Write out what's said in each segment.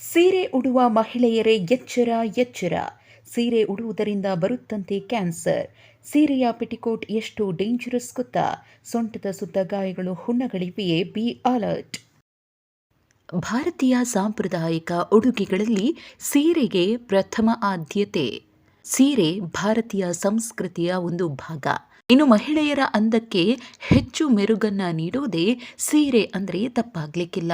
ಸೀರೆ ಉಡುವ ಮಹಿಳೆಯರೇ ಎಚ್ಚರ ಎಚ್ಚರ. ಸೀರೆ ಉಡುವುದರಿಂದ ಬರುತ್ತಂತೆ ಕ್ಯಾನ್ಸರ್. ಸೀರೆಯ ಪೆಟಿಕೋಟ್ ಎಷ್ಟು ಡೇಂಜರಸ್ ಗೊತ್ತಾ? ಸೊಂಟದ ಸುತ್ತ ಗಾಯಗಳು ಹುಣ್ಣಗಳಿವೆಯೇ? Be alert. ಭಾರತೀಯ ಸಾಂಪ್ರದಾಯಿಕ ಉಡುಗೆಗಳಲ್ಲಿ ಸೀರೆಗೆ ಪ್ರಥಮ ಆದ್ಯತೆ. ಸೀರೆ ಭಾರತೀಯ ಸಂಸ್ಕೃತಿಯ ಒಂದು ಭಾಗ. ಇನ್ನು ಮಹಿಳೆಯರ ಅಂದಕ್ಕೆ ಹೆಚ್ಚು ಮೆರುಗನ್ನ ನೀಡೋದೇ ಸೀರೆ ಅಂದರೆ ತಪ್ಪಾಗ್ಲಿಕ್ಕಿಲ್ಲ.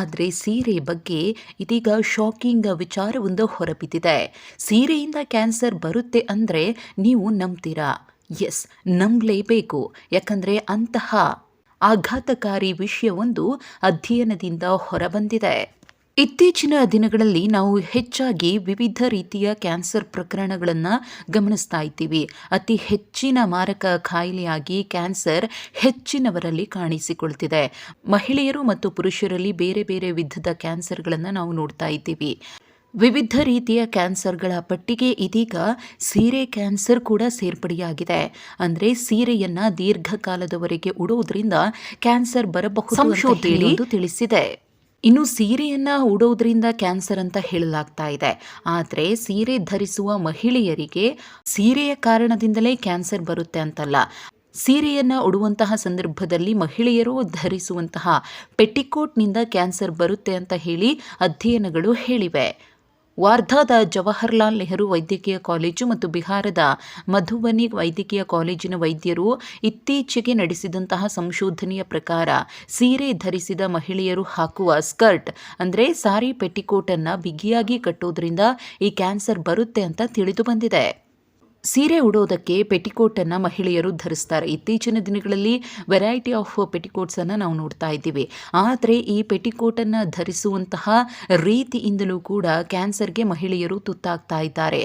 ಆದರೆ ಸೀರೆ ಬಗ್ಗೆ ಇದೀಗ ಶಾಕಿಂಗ್ ವಿಚಾರವೊಂದು ಹೊರಬಿದ್ದಿದೆ. ಸೀರೆಯಿಂದ ಕ್ಯಾನ್ಸರ್ ಬರುತ್ತೆ ಅಂದರೆ ನೀವು ನಂಬ್ತೀರಾ? ಎಸ್, ನಂಬಲೇಬೇಕು. ಯಾಕಂದರೆ ಅಂತಹ ಆಘಾತಕಾರಿ ವಿಷಯವೊಂದು ಅಧ್ಯಯನದಿಂದ ಹೊರಬಂದಿದೆ. ಇತ್ತೀಚಿನ ದಿನಗಳಲ್ಲಿ ನಾವು ಹೆಚ್ಚಾಗಿ ವಿವಿಧ ರೀತಿಯ ಕ್ಯಾನ್ಸರ್ ಪ್ರಕರಣಗಳನ್ನು ಗಮನಿಸ್ತಾ ಇದ್ದೀವಿ. ಅತಿ ಹೆಚ್ಚಿನ ಮಾರಕ ಕಾಯಿಲೆಯಾಗಿ ಕ್ಯಾನ್ಸರ್ ಹೆಚ್ಚಿನವರಲ್ಲಿ ಕಾಣಿಸಿಕೊಳ್ತಿದೆ. ಮಹಿಳೆಯರು ಮತ್ತು ಪುರುಷರಲ್ಲಿ ಬೇರೆ ಬೇರೆ ವಿಧದ ಕ್ಯಾನ್ಸರ್ಗಳನ್ನು ನಾವು ನೋಡ್ತಾ ಇದ್ದೀವಿ. ವಿವಿಧ ರೀತಿಯ ಕ್ಯಾನ್ಸರ್ಗಳ ಪಟ್ಟಿಗೆ ಇದೀಗ ಸೀರೆ ಕ್ಯಾನ್ಸರ್ ಕೂಡ ಸೇರ್ಪಡೆಯಾಗಿದೆ. ಅಂದರೆ ಸೀರೆಯನ್ನು ದೀರ್ಘಕಾಲದವರೆಗೆ ಉಡುವುದರಿಂದ ಕ್ಯಾನ್ಸರ್ ಬರಬಹುದು ಎಂದು ತಿಳಿಸಿದೆ. ಇನ್ನು ಸೀರೆಯನ್ನ ಉಡೋದ್ರಿಂದ ಕ್ಯಾನ್ಸರ್ ಅಂತ ಹೇಳಲಾಗ್ತಾ ಇದೆ. ಆದರೆ ಸೀರೆ ಧರಿಸುವ ಮಹಿಳೆಯರಿಗೆ ಸೀರೆಯ ಕಾರಣದಿಂದಲೇ ಕ್ಯಾನ್ಸರ್ ಬರುತ್ತೆ ಅಂತಲ್ಲ. ಸೀರೆಯನ್ನ ಉಡುವಂತಹ ಸಂದರ್ಭದಲ್ಲಿ ಮಹಿಳೆಯರು ಧರಿಸುವಂತಹ ಪೆಟಿಕೋಟ್ನಿಂದ ಕ್ಯಾನ್ಸರ್ ಬರುತ್ತೆ ಅಂತ ಹೇಳಿ ಅಧ್ಯಯನಗಳು ಹೇಳಿವೆ. ವಾರ್ಧಾದ ಜವಾಹರ್ಲಾಲ್ ನೆಹರು ವೈದ್ಯಕೀಯ ಕಾಲೇಜು ಮತ್ತು ಬಿಹಾರದ ಮಧುಬನಿ ವೈದ್ಯಕೀಯ ಕಾಲೇಜಿನ ವೈದ್ಯರು ಇತ್ತೀಚೆಗೆ ನಡೆಸಿದಂತಹ ಸಂಶೋಧನೆಯ ಪ್ರಕಾರ ಸೀರೆ ಧರಿಸಿದ ಮಹಿಳೆಯರು ಹಾಕುವ ಸ್ಕರ್ಟ್, ಅಂದರೆ ಸಾರಿ ಪೆಟ್ಟಿಕೋಟನ್ನು ಬಿಗಿಯಾಗಿ ಕಟ್ಟೋದ್ರಿಂದ ಈ ಕ್ಯಾನ್ಸರ್ ಬರುತ್ತೆ ಅಂತ ತಿಳಿದು ಬಂದಿದೆ. ಸೀರೆ ಉಡೋದಕ್ಕೆ ಪೆಟಿಕೋಟನ್ನು ಮಹಿಳೆಯರು ಧರಿಸ್ತಾರೆ. ಇತ್ತೀಚಿನ ದಿನಗಳಲ್ಲಿ ವೆರೈಟಿ ಆಫ್ ಪೆಟಿಕೋಟ್ಸನ್ನು ನಾವು ನೋಡ್ತಾ ಇದ್ದೀವಿ. ಆದರೆ ಈ ಪೆಟಿಕೋಟನ್ನು ಧರಿಸುವಂತಹ ರೀತಿಯಿಂದಲೂ ಕೂಡ ಕ್ಯಾನ್ಸರ್ಗೆ ಮಹಿಳೆಯರು ತುತ್ತಾಗ್ತಾ ಇದ್ದಾರೆ.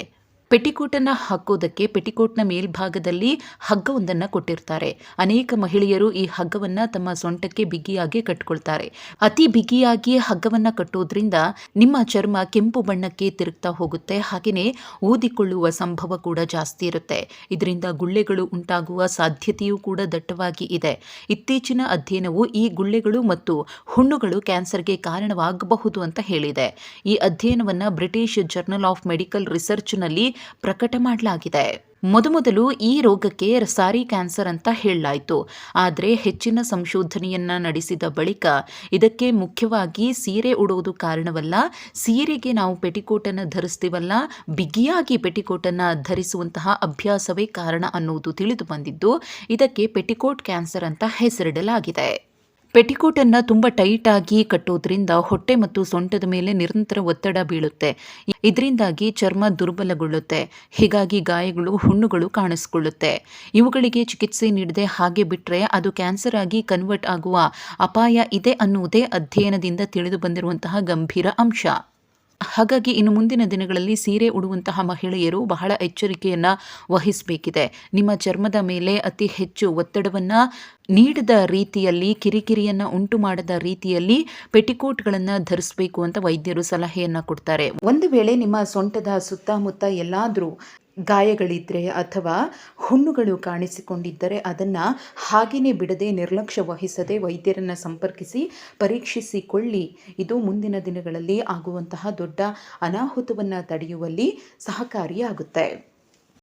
ಪೆಟಿಕೋಟನ್ನು ಹಾಕೋದಕ್ಕೆ ಪೆಟಿಕೋಟ್ನ ಮೇಲ್ಭಾಗದಲ್ಲಿ ಹಗ್ಗವೊಂದನ್ನು ಕೊಟ್ಟಿರ್ತಾರೆ. ಅನೇಕ ಮಹಿಳೆಯರು ಈ ಹಗ್ಗವನ್ನು ತಮ್ಮ ಸೊಂಟಕ್ಕೆ ಬಿಗಿಯಾಗಿ ಕಟ್ಕೊಳ್ತಾರೆ. ಅತಿ ಬಿಗಿಯಾಗಿ ಹಗ್ಗವನ್ನು ಕಟ್ಟೋದ್ರಿಂದ ನಿಮ್ಮ ಚರ್ಮ ಕೆಂಪು ಬಣ್ಣಕ್ಕೆ ತಿರುಗ್ತಾ ಹೋಗುತ್ತೆ. ಹಾಗೆಯೇ ಊದಿಕೊಳ್ಳುವ ಸಂಭವ ಕೂಡ ಜಾಸ್ತಿ ಇರುತ್ತೆ. ಇದರಿಂದ ಗುಳ್ಳೆಗಳು ಉಂಟಾಗುವ ಸಾಧ್ಯತೆಯೂ ಕೂಡ ದಟ್ಟವಾಗಿ ಇದೆ. ಇತ್ತೀಚಿನ ಅಧ್ಯಯನವು ಈ ಗುಳ್ಳೆಗಳು ಮತ್ತು ಹುಣ್ಣುಗಳು ಕ್ಯಾನ್ಸರ್ಗೆ ಕಾರಣವಾಗಬಹುದು ಅಂತ ಹೇಳಿದೆ. ಈ ಅಧ್ಯಯನವನ್ನು ಬ್ರಿಟಿಷ್ ಜರ್ನಲ್ ಆಫ್ ಮೆಡಿಕಲ್ ರಿಸರ್ಚ್ನಲ್ಲಿ ಪ್ರಕಟ ಮಾಡಲಾಗಿದೆ. ಮೊದಮೊದಲು ಈ ರೋಗಕ್ಕೆ ಸಾರಿ ಕ್ಯಾನ್ಸರ್ ಅಂತ ಹೇಳಲಾಯಿತು. ಆದರೆ ಹೆಚ್ಚಿನ ಸಂಶೋಧನೆಯನ್ನ ನಡೆಸಿದ ಬಳಿಕ ಇದಕ್ಕೆ ಮುಖ್ಯವಾಗಿ ಸೀರೆ ಉಡೋದು ಕಾರಣವಲ್ಲ, ಸೀರೆಗೆ ನಾವು ಪೆಟಿಕೋಟನ್ನು ಧರಿಸ್ತೀವಲ್ಲ, ಬಿಗಿಯಾಗಿ ಪೆಟಿಕೋಟನ್ನು ಧರಿಸುವಂತಹ ಅಭ್ಯಾಸವೇ ಕಾರಣ ಅನ್ನುವುದು ತಿಳಿದು ಬಂದಿದ್ದು, ಇದಕ್ಕೆ ಪೆಟಿಕೋಟ್ ಕ್ಯಾನ್ಸರ್ ಅಂತ ಹೆಸರಿಡಲಾಗಿದೆ. ಪೆಟಿಕೋಟನ್ನು ತುಂಬ ಟೈಟಾಗಿ ಕಟ್ಟೋದ್ರಿಂದ ಹೊಟ್ಟೆ ಮತ್ತು ಸೊಂಟದ ಮೇಲೆ ನಿರಂತರ ಒತ್ತಡ ಬೀಳುತ್ತೆ. ಇದರಿಂದಾಗಿ ಚರ್ಮ ದುರ್ಬಲಗೊಳ್ಳುತ್ತೆ. ಹೀಗಾಗಿ ಗಾಯಗಳು, ಹುಣ್ಣುಗಳು ಕಾಣಿಸ್ಕೊಳ್ಳುತ್ತೆ. ಇವುಗಳಿಗೆ ಚಿಕಿತ್ಸೆ ನೀಡದೆ ಹಾಗೆ ಬಿಟ್ಟರೆ ಅದು ಕ್ಯಾನ್ಸರ್ ಆಗಿ ಕನ್ವರ್ಟ್ ಆಗುವ ಅಪಾಯ ಇದೆ ಅನ್ನುವುದೇ ಅಧ್ಯಯನದಿಂದ ತಿಳಿದು ಬಂದಿರುವಂತಹ ಗಂಭೀರ ಅಂಶ. ಹಾಗಾಗಿ ಇನ್ನು ಮುಂದಿನ ದಿನಗಳಲ್ಲಿ ಸೀರೆ ಉಡುವಂತಹ ಮಹಿಳೆಯರು ಬಹಳ ಎಚ್ಚರಿಕೆಯನ್ನು ವಹಿಸಬೇಕಿದೆ. ನಿಮ್ಮ ಚರ್ಮದ ಮೇಲೆ ಅತಿ ಹೆಚ್ಚು ಒತ್ತಡವನ್ನು ನೀಡದ ರೀತಿಯಲ್ಲಿ, ಕಿರಿಕಿರಿಯನ್ನು ಉಂಟು ಮಾಡದ ರೀತಿಯಲ್ಲಿ ಪೆಟಿಕೋಟ್ಗಳನ್ನು ಧರಿಸಬೇಕು ಅಂತ ವೈದ್ಯರು ಸಲಹೆಯನ್ನು ಕೊಡ್ತಾರೆ. ಒಂದು ವೇಳೆ ನಿಮ್ಮ ಸೊಂಟದ ಸುತ್ತಮುತ್ತ ಎಲ್ಲಾದರೂ ಗಾಯಗಳಿದ್ದರೆ ಅಥವಾ ಹುಣ್ಣುಗಳು ಕಾಣಿಸಿಕೊಂಡಿದ್ದರೆ ಅದನ್ನು ಹಾಗೆಯೇ ಬಿಡದೆ ನಿರ್ಲಕ್ಷ್ಯ ವಹಿಸದೆ ವೈದ್ಯರನ್ನು ಸಂಪರ್ಕಿಸಿ ಪರೀಕ್ಷಿಸಿಕೊಳ್ಳಿ. ಇದು ಮುಂದಿನ ದಿನಗಳಲ್ಲಿ ಆಗುವಂತಹ ದೊಡ್ಡ ಅನಾಹುತವನ್ನು ತಡೆಯುವಲ್ಲಿ ಸಹಕಾರಿಯಾಗುತ್ತೆ.